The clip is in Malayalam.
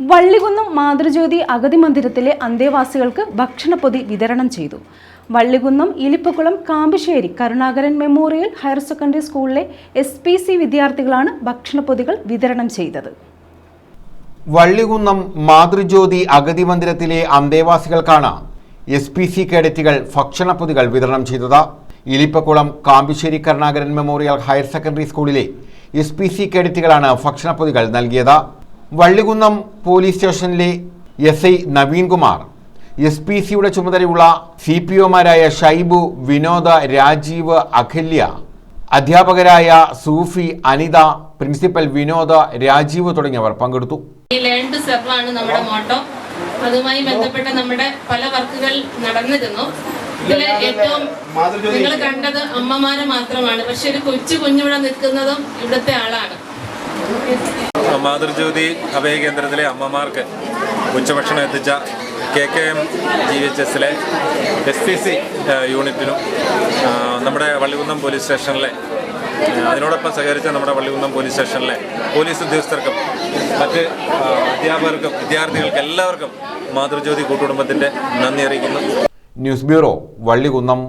വള്ളികുന്നം മാതൃജ്യോതി അഗതി മന്ദിരത്തിലെ അന്തേവാസികൾക്ക് ഭക്ഷണപ്പൊതി വിതരണം ചെയ്തു. Vallikunnam Ilippakkulam Kampisseri Karunakaran memorial higher secondary സ്കൂളിലെ എസ് പി സി വിദ്യാർത്ഥികളാണ് ഭക്ഷണപ്പൊതികൾ വിതരണം ചെയ്തത്. വള്ളികുന്നം മാതൃജ്യോതി അഗതി മന്ദിരത്തിലെ അന്തേവാസികൾക്കാണ് എസ് പി സി കേഡറ്റുകൾ ഭക്ഷണപ്പൊതികൾ വിതരണം ചെയ്തത്. Ilippakulam Kampissery Karunakaran memorial higher secondary സ്കൂളിലെ എസ് പി സി കേഡറ്റുകളാണ് ഭക്ഷണപ്പൊതികൾ നൽകിയത്. വള്ളികുന്നം പോലീസ് സ്റ്റേഷനിലെ S I Naveenkumar S P സിയുടെ ചുമതലയുള്ള സി പി ഒമാരായ ഷൈബു വിനോദ രാജീവ് അഖില്യ അധ്യാപകരായ സൂഫി അനിത പ്രിൻസിപ്പൽ വിനോദ രാജീവ് തുടങ്ങിയവർ പങ്കെടുത്തു. നമ്മുടെ മോട്ടോ. അതുമായി ബന്ധപ്പെട്ട നമ്മുടെ പല വർക്കുകൾ നടന്നിരുന്നു. ഇതിൽ ഏറ്റവും നിങ്ങൾ കണ്ടത് അമ്മമാരെ മാത്രമാണ്. പക്ഷെ ഒരു കൊച്ചു കുഞ്ഞിവിടെ നിൽക്കുന്നതും ഇവിടുത്തെ ആളാണ്. മാതൃജ്യോതി അഭയ കേന്ദ്രത്തിലെ അമ്മമാർക്ക് ഉച്ചഭക്ഷണം എത്തിച്ച K K M G H എസിലെ എസ് പി സി യൂണിറ്റിനും നമ്മുടെ വള്ളികുന്നം പോലീസ് സ്റ്റേഷനിലെ അതിനോടൊപ്പം സഹകരിച്ച നമ്മുടെ വള്ളികുന്നം പോലീസ് സ്റ്റേഷനിലെ പോലീസ് ഉദ്യോഗസ്ഥർക്കും മറ്റ് അധ്യാപകർക്കും വിദ്യാർത്ഥികൾക്കും എല്ലാവർക്കും മാതൃജ്യോതി കൂട്ടുകുടുംബത്തിന്റെ നന്ദി അറിയിക്കുന്നു. News bureau Vallikunnam